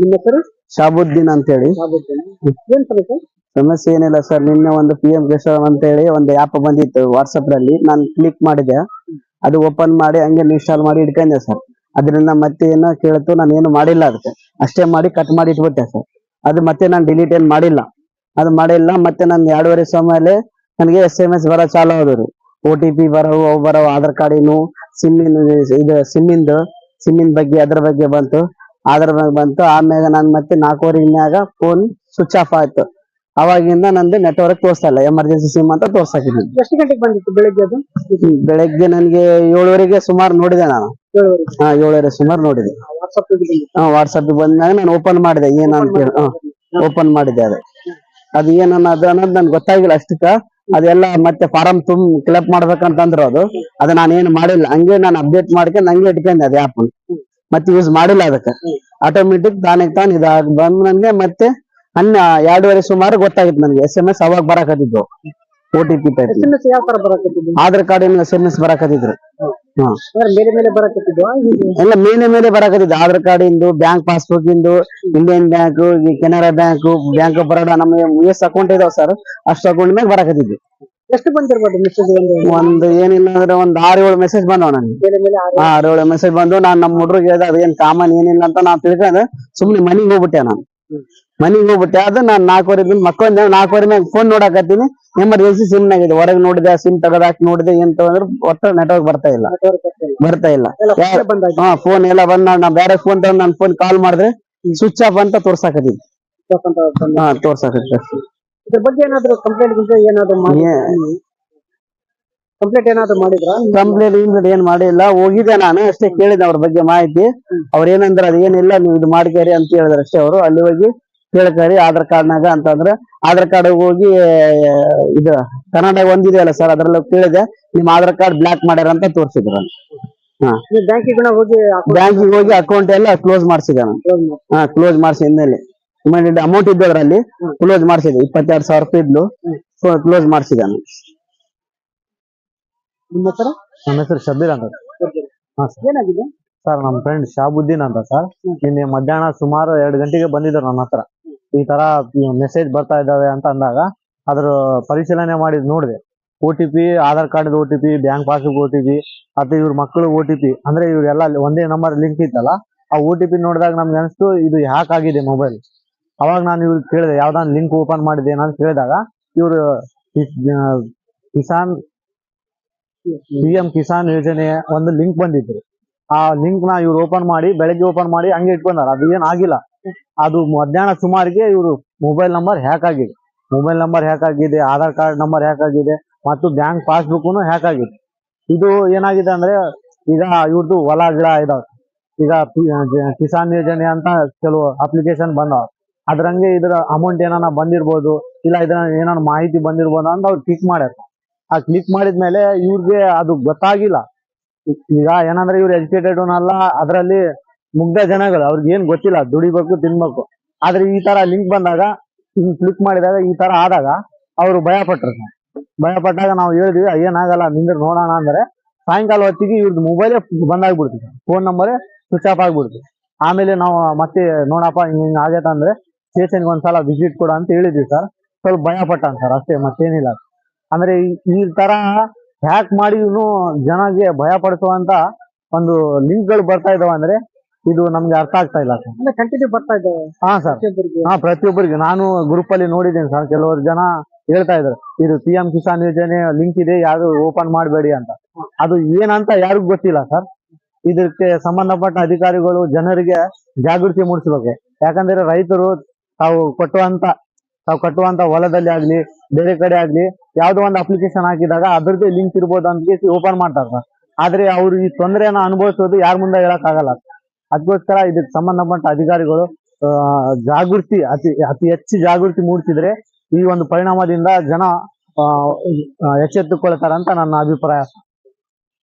ನಿಮ್ಮ ಹೆಸರು? ಶಾಬುದ್ದೀನ್ ಅಂತ ಹೇಳಿ ಸಮಸ್ಯೆ ಸಮಸ್ಯೆ ಏನಿಲ್ಲ ಸರ್ ನಿನ್ನೆ ಒಂದು ಪಿ ಎಂ ಅಂತ ಹೇಳಿ ಒಂದು ಆ್ಯಪ್ ಬಂದಿತ್ತು ವಾಟ್ಸಪ್ನಲ್ಲಿ. ನಾನು ಕ್ಲಿಕ್ ಮಾಡಿದೆ. ಅದು ಓಪನ್ ಮಾಡಿ ಹಂಗೆ ಇನ್ಸ್ಟಾಲ್ ಮಾಡಿ ಇಟ್ಕೊಂಡೆ ಸರ್. ಅದರಿಂದ ಮತ್ತೆ ಏನೋ ಕೇಳ್ತು ನಾನು ಏನು ಮಾಡಿಲ್ಲ ಅದಕ್ಕೆ. ಅಷ್ಟೇ ಮಾಡಿ ಕಟ್ ಮಾಡಿ ಇಟ್ಬಿಟ್ಟೆ ಸರ್. ಅದು ಮತ್ತೆ ನಾನು ಡಿಲೀಟ್ ಏನ್ ಮಾಡಿಲ್ಲ. ಅದು ಮಾಡಿಲ್ಲ ಮತ್ತೆ ನಾನು ಎರಡೂವರೆ ಸಮಯದಲ್ಲಿ ನನಗೆ ಎಸ್ ಎಂ ಎಸ್ ಬರೋ ಚಾಲು ಆದವು ಓ ಟಿ ಪಿ ಬರೋವು ಅವು ಬರೋವು ಆಧಾರ್ ಕಾರ್ಡಿನು ಸಿಮ್ಮಿನ ಇದು ಸಿಮ್ಮಿಂದು ಸಿಮ್ಮಿನ ಬಗ್ಗೆ ಅದ್ರ ಬಗ್ಗೆ ಬಂತು. ಅದ್ರ ಮ್ಯಾಗ ಬಂತು. ಆಮ್ಯಾಗ ನಾನು ಮತ್ತೆ ನಾಲ್ಕೂವರೆ ಮ್ಯಾಗ ಫೋನ್ ಸ್ವಿಚ್ ಆಫ್ ಆಯ್ತು. ಅವಾಗಿಂದ ನಂದು ನೆಟ್ವರ್ಕ್ ತೋರಿಸ್ತಾ ಇಲ್ಲ ಎಮರ್ಜೆನ್ಸಿ ಸಿಮ್ ಅಂತ ತೋರ್ಸಾಕಿದ್ದೀನಿ. ಎಷ್ಟು ಗಂಟೆಗೆ ಬಂದಿತ್ತು ಬೆಳಿಗ್ಗೆ ಅದು? ಬೆಳಗ್ಗೆ ನನಗೆ ಏಳುವರೆಗೆ ಸುಮಾರು ನೋಡಿದೆ ನಾನು. ಏಳುವರೆಗೆ? ಹಾ ಏಳುವರೆ ಸುಮಾರು ನೋಡಿದೆ. ವಾಟ್ಸಪ್ ಬಂದಿತ್ತು. ಹಾ ವಾಟ್ಸಪ್ ಬಂದಾಗ ನಾನು ಓಪನ್ ಮಾಡಿದೆ ಏನಂತ ಓಪನ್ ಮಾಡಿದೆ ಅದು. ಅದು ಏನನ್ನ ಅದು ಅನ್ನೋದು ನನ್ಗೆ ಗೊತ್ತಾಗಿಲ್ಲ ಅಷ್ಟಕ್ಕ. ಅದೆಲ್ಲ ಮತ್ತೆ ಫಾರಂ ತುಂಬ ಕ್ಲಪ್ ಮಾಡ್ಬೇಕಂತಂದ್ರು ಅದು. ಅದು ನಾನು ಏನು ಮಾಡಿಲ್ಲ. ಹಂಗೆ ನಾನು ಅಪ್ಡೇಟ್ ಮಾಡ್ಕೊಂಡು ಹಂಗೆ ಇಟ್ಕೊಂಡೆ ಅದು ಆ್ಯಪ್ ಮತ್ತೆ ಯೂಸ್ ಮಾಡಿಲ್ಲ ಅದಕ್ಕೆ. ಆಟೋಮೆಟಿಕ್ ತಾನೇ ತಾನು ಇದಾಗ ಬಂದ್ ನನ್ಗೆ ಮತ್ತೆ ಹನ್ನ ಎರಡೂವರೆ ಸುಮಾರು ಗೊತ್ತಾಗಿತ್ತು ನನ್ಗೆ ಎಸ್ ಎಂ ಎಸ್ ಅವಾಗ ಬರಾಕತ್ತಿದ್ದು? O T P type Aadhaar card S M S ಬರಾಕತ್ತಿದ್ರು ಎಲ್ಲ ಮೇಲೆ ಮೇಲೆ ಬರಾಕತ್ತಿದ್ದು. ಆಧಾರ್ ಕಾರ್ಡ್ ಇಂದು bank passbook into Indian bank Canara bank bank of Baroda ನಮ್ಮ ಎಸ್ ಅಕೌಂಟ್ ಇದಾವ ಸರ್ ಅಷ್ಟು ಅಕೌಂಟ್ ಮೇಲೆ ಬರಾಕತ್ತಿದ್ವಿ. ಎಷ್ಟು ಬಂದಿರ್ಬೋದು ಮೆಸೇಜ್ ಒಂದು ಒಂದು ಏನಿಲ್ಲ ಅಂದ್ರೆ ಒಂದ್ ಆರ್ ಏಳು ಮೆಸೇಜ್ ಬಂದವ ನನ್ ಮೇಲೆ ಮೇಲೆ ಆರು ಆ ಆರು ಏಳು ಮೆಸೇಜ್ ಬಂದು ನಾನ್ ನಮ್ಮ ಹುಡುಗರಿಗೆ ಹೇಳ್ದೆ ಅದೇನ್ ಕಾಮನ್ ಏನಿಲ್ಲ ಅಂತ ನಾನ್ ತಿಳ್ಕೊಂಡೆ. ಸುಮ್ನೆ ಮನಿಗ್ ಹೋಗ್ಬಿಟ್ಟೆ ನಾನು. ಮನಿಗ್ ಹೋಗ್ಬಿಟ್ಟೆ. ಅದು ನಾನ್ ನಾಲ್ಕೂವರೆ ದಿನ ಮಕ್ಕೊಂಡೆ. ನಾಲ್ಕೂವರೆ ಮ್ಯಾಗ ಫೋನ್ ನೋಡಕತ್ತೀನಿ. ಎಮರ್ಜೆನ್ಸಿ ಸಿಮ್ ನಾಗಿದೆ ಹೊರಗೆ ನೋಡಿದೆ ಸಿಮ್ ತೆಗೆದಾಕಿ ನೋಡಿದೆ ಏನ್ ತಗೊಂಡ್ರೆ ಒಟ್ಟು ನೆಟ್ವರ್ಕ್ ಬರ್ತಾ ಇಲ್ಲ. ಬರ್ತಾ ಇಲ್ಲ. ಹಾ ಫೋನ್ ಎಲ್ಲ ಬಂದ್ ನಾ ಬೇರೆ ಫೋನ್ ತಗೊಂಡ್ ನಾನು ಫೋನ್ ಕಾಲ್ ಮಾಡಿದ್ರೆ ಸ್ವಿಚ್ ಆಫ್ ಅಂತ ತೋರ್ಸಾಕತ್ತೀನಿ. ಹಾ ತೋರ್ಸಾಕತ್ತಿ ಇದ್ರ ಬಗ್ಗೆ ಏನಾದ್ರು ಕಂಪ್ಲೇಂಟ್ ಗಿಂತ ಏನಾದ್ರು ಮಾಡಿ ಕಂಪ್ಲೇಂಟ್ ಏನಾದ್ರು ಮಾಡಿದ್ರಾ? ಕಂಪ್ಲೇಂಟ್ ಏನ್ ಮಾಡಿಲ್ಲ. ಹೋಗಿದ್ದೆ ನಾನು ಅಷ್ಟೇ ಕೇಳಿದೆ ಅವ್ರ ಬಗ್ಗೆ ಮಾಹಿತಿ. ಅವ್ರ ಏನಂದ್ರೆ ಅದೇನಿಲ್ಲ ನೀವು ಇದು ಮಾಡ್ಕೇರಿ ಅಂತ ಹೇಳಿದ್ರು ಅಷ್ಟೇ ಅವರು. ಅಲ್ಲಿ ಹೋಗಿ ಕೇಳ್ಕರಿ ಆಧಾರ್ ಕಾರ್ಡ್ನಾಗ ಅಂತಂದ್ರ ಆಧಾರ್ ಕಾರ್ಡ್ ಹೋಗಿ ಇದು ಕನ್ನಡ ಒಂದಿದೆಯಲ್ಲ ಸರ್ ಅದ್ರಲ್ಲಿ ಕೇಳಿದೆ ನಿಮ್ ಆಧಾರ್ ಕಾರ್ಡ್ ಬ್ಲಾಕ್ ಮಾಡ್ಯಾರ ಅಂತ ತೋರಿಸಿದ್ರು ಬ್ಯಾಂಕಿಗೆ ಹೋಗಿ ಬ್ಯಾಂಕಿಗೆ ಹೋಗಿ ಅಕೌಂಟ್ ಎಲ್ಲ ಕ್ಲೋಸ್ ಮಾಡ್ಸಿದ ನಾನು. ಹಾ ಕ್ಲೋಸ್ ಮಾಡಿಸಿ ಮೇಲೆ ಅಮೌಂಟ್ ಇದ್ದು ಅದರಲ್ಲಿ ಕ್ಲೋಸ್ ಮಾಡಿಸಿದೆ ಇಪ್ಪತ್ತೆರಡು ಸಾವಿರ ರೂಪಾಯಿ ಇದ್ಲು ಕ್ಲೋಸ್ ಮಾಡಿಸಿದೆ ನಾನು ನಿಮ್ಮ ಹತ್ರ ನನ್ನ ಹೆಸರು ಶಬೀರ್ ಅಂತ. ಹಾ ಸರ್. ಏನಾಗಿದೆ? ಸರ್ ನಮ್ಮ ಫ್ರೆಂಡ್ ಶಾಬುದ್ದೀನ್ ಅಂತ ಸರ್. ನಿನ್ನೆ ಮಧ್ಯಾಹ್ನ ಸುಮಾರು ಎರಡು ಗಂಟೆಗೆ ಬಂದಿದ್ರು ನನ್ನ ಹತ್ರ. ಈ ತರ ಮೆಸೇಜ್ ಬರ್ತಾ ಇದ್ದಾವೆ ಅಂತ ಅಂದಾಗ ಅದ್ರ ಪರಿಶೀಲನೆ ಮಾಡಿದ್ ನೋಡಿದೆ. O T P Aadhaar card O T P bank passbook O T P ಅಥವಾ ಇವ್ರ ಮಕ್ಕಳು ಓ ಟಿ ಪಿ ಅಂದ್ರೆ ಇವ್ರೆಲ್ಲ ಒಂದೇ ನಂಬರ್ ಲಿಂಕ್ ಇತ್ತಲ್ಲ ಆ ಓ ಟಿ ಪಿ ನೋಡಿದಾಗ ನಮ್ಗೆ ಅನಿಸ್ತು ಇದು ಹ್ಯಾಕ್ ಆಗಿದೆ ಮೊಬೈಲ್ ಅವಾಗ ನಾನು ಇವ್ರು ಕೇಳಿದೆ, ಯಾವ್ದಾನ ಲಿಂಕ್ ಓಪನ್ ಮಾಡಿದೆ ಅಂತ ಕೇಳಿದಾಗ, ಇವರು ಕಿಸಾನ್ ಪಿ ಎಂ ಕಿಸಾನ್ ಯೋಜನೆ ಒಂದು ಲಿಂಕ್ ಬಂದಿದ್ರು. ಆ ಲಿಂಕ್ನ ಇವ್ರು ಓಪನ್ ಮಾಡಿ, ಬೆಳಗ್ಗೆ ಓಪನ್ ಮಾಡಿ ಹಂಗೆ ಇಟ್ಕೊಂಡಾರ. ಅದು ಏನ್ ಆಗಿಲ್ಲ. ಅದು ಮಧ್ಯಾಹ್ನ ಸುಮಾರಿಗೆ ಇವರು ಮೊಬೈಲ್ ನಂಬರ್ ಹ್ಯಾಕ್ ಆಗಿದೆ. ಮೊಬೈಲ್ ನಂಬರ್ ಹ್ಯಾಕ್ ಆಗಿದೆ, ಆಧಾರ್ ಕಾರ್ಡ್ ನಂಬರ್ ಹ್ಯಾಕ್ ಆಗಿದೆ, ಮತ್ತು ಬ್ಯಾಂಕ್ ಪಾಸ್ಬುಕ್ ಹ್ಯಾಕ್ ಆಗಿದೆ. ಇದು ಏನಾಗಿದೆ ಅಂದ್ರೆ, ಈಗ ಇವ್ರದ್ದು ಹೊಲ ಗಿಡ ಇದಾವ. ಈಗ ಕಿಸಾನ್ ಯೋಜನೆ ಅಂತ ಕೆಲವು ಅಪ್ಲಿಕೇಶನ್ ಬಂದವ. ಅದ್ರಂಗೆ ಇದ್ರ ಅಮೌಂಟ್ ಏನಾನ ಬಂದಿರ್ಬೋದು, ಇಲ್ಲ ಇದ್ರ ಏನಾನ ಮಾಹಿತಿ ಬಂದಿರ್ಬೋದು ಅಂತ ಅವ್ರು ಕ್ಲಿಕ್ ಮಾಡ್ಯಾರ. ಆ ಕ್ಲಿಕ್ ಮಾಡಿದ್ಮೇಲೆ ಇವ್ರಿಗೆ ಅದು ಗೊತ್ತಾಗಿಲ್ಲ. ಈಗ ಏನಂದ್ರೆ ಇವ್ರು ಎಜುಕೇಟೆಡ್ ಅಲ್ಲ, ಅದರಲ್ಲಿ ಮುಗ್ಧ ಜನಗಳು, ಅವ್ರಿಗೆ ಏನ್ ಗೊತ್ತಿಲ್ಲ, ದುಡಿಬೇಕು, ತಿನ್ಬೇಕು. ಆದ್ರೆ ಈ ತರ ಲಿಂಕ್ ಬಂದಾಗ ಹಿಂಗ್ ಕ್ಲಿಕ್ ಮಾಡಿದಾಗ ಈ ತರ ಆದಾಗ ಅವರು ಭಯ ಪಟ್ರು ಭಯ ಪಟ್ಟಾಗ ನಾವು ಹೇಳಿದ್ವಿ ಏನಾಗಲ್ಲ, ನಿಂದ್ರೆ ನೋಡೋಣ ಅಂದ್ರೆ ಸಾಯಂಕಾಲ ಹೊತ್ತಿಗೆ ಇವ್ರದ್ದು ಮೊಬೈಲೇ ಬಂದಾಗ್ಬಿಡ್ತು. ಫೋನ್ ನಂಬರೇ ಸ್ವಿಚ್ ಆಫ್ ಆಗ್ಬಿಡ್ತು. ಆಮೇಲೆ ನಾವು ಮತ್ತೆ, ನೋಡಪ್ಪ, ಹಿಂಗ್ ಹಿಂಗ್ ಆಗೈತೆ ಅಂದ್ರೆ ಸ್ಟೇಷನ್ಗೆ ಒಂದ್ಸಲ ವಿಸಿಟ್ ಕೊಡು ಅಂತ ಹೇಳಿದ್ವಿ ಸರ್ ಸ್ವಲ್ಪ ಭಯ ಪಟ್ಟಾನ ಸರ್ ಅಷ್ಟೇ ಮತ್ತೇನಿಲ್ಲ. ಅಂದ್ರೆ ಈ- ತರ ಹ್ಯಾಕ್ ಮಾಡಿ ಜನಗೆ ಭಯ ಪಡಿಸುವಂತ ಒಂದು ಲಿಂಕ್ಗಳು ಬರ್ತಾ ಇದಾವ ಅಂದ್ರೆ ಇದು ನಮ್ಗೆ ಅರ್ಥ ಆಗ್ತಾ ಇಲ್ಲ ಸರ್ ಅಂದ್ರೆ ಕಂಟಿನ್ಯೂ ಬರ್ತಾ ಇದ್ದಾವೆ ಹಾ ಸರ್ ಹಾ ಪ್ರತಿಯೊಬ್ಬರಿಗೆ. ನಾನು ಗ್ರೂಪ್ ಅಲ್ಲಿ ನೋಡಿದ್ದೇನೆ ಸರ್ ಕೆಲವರು ಜನ ಹೇಳ್ತಾ ಇದ್ರು ಇದು ಪಿ ಎಂ ಕಿಸಾನ್ ಯೋಜನೆ ಲಿಂಕ್ ಇದೆ ಯಾರು ಓಪನ್ ಮಾಡಬೇಡಿ ಅಂತ. ಅದು ಏನಂತ ಯಾರಿಗೂ ಗೊತ್ತಿಲ್ಲ ಸರ್ ಇದಕ್ಕೆ ಸಂಬಂಧಪಟ್ಟ ಅಧಿಕಾರಿಗಳು ಜನರಿಗೆ ಜಾಗೃತಿ ಮೂಡಿಸಬೇಕು. ಯಾಕಂದ್ರೆ ರೈತರು ತಾವು ಕೊಟ್ಟುವಂತ, ತಾವು ಕಟ್ಟುವಂತ ಹೊಲದಲ್ಲಿ ಆಗ್ಲಿ, ಬೇರೆ ಕಡೆ ಆಗ್ಲಿ, ಯಾವ್ದೋ ಒಂದು ಅಪ್ಲಿಕೇಶನ್ ಹಾಕಿದಾಗ ಅದ್ರದ್ದೇ ಲಿಂಕ್ ಇರ್ಬೋದು ಅಂತ ಓಪನ್ ಮಾಡ್ತಾರ ಆದ್ರೆ ಅವ್ರು ಈ ತೊಂದರೆಯನ್ನ ಅನುಭವಿಸೋದು ಯಾರ ಮುಂದೆ ಹೇಳಕ್ ಆಗಲ್ಲ ಅದಕ್ಕೋಸ್ಕರ ಇದಕ್ಕೆ ಸಂಬಂಧಪಟ್ಟ ಅಧಿಕಾರಿಗಳು ಜಾಗೃತಿ, ಅತಿ ಅತಿ ಹೆಚ್ಚು ಜಾಗೃತಿ ಮೂಡಿಸಿದ್ರೆ ಈ ಒಂದು ಪರಿಣಾಮದಿಂದ ಜನ ಎಚ್ಚೆತ್ತುಕೊಳ್ತಾರಂತ ನನ್ನ ಅಭಿಪ್ರಾಯ.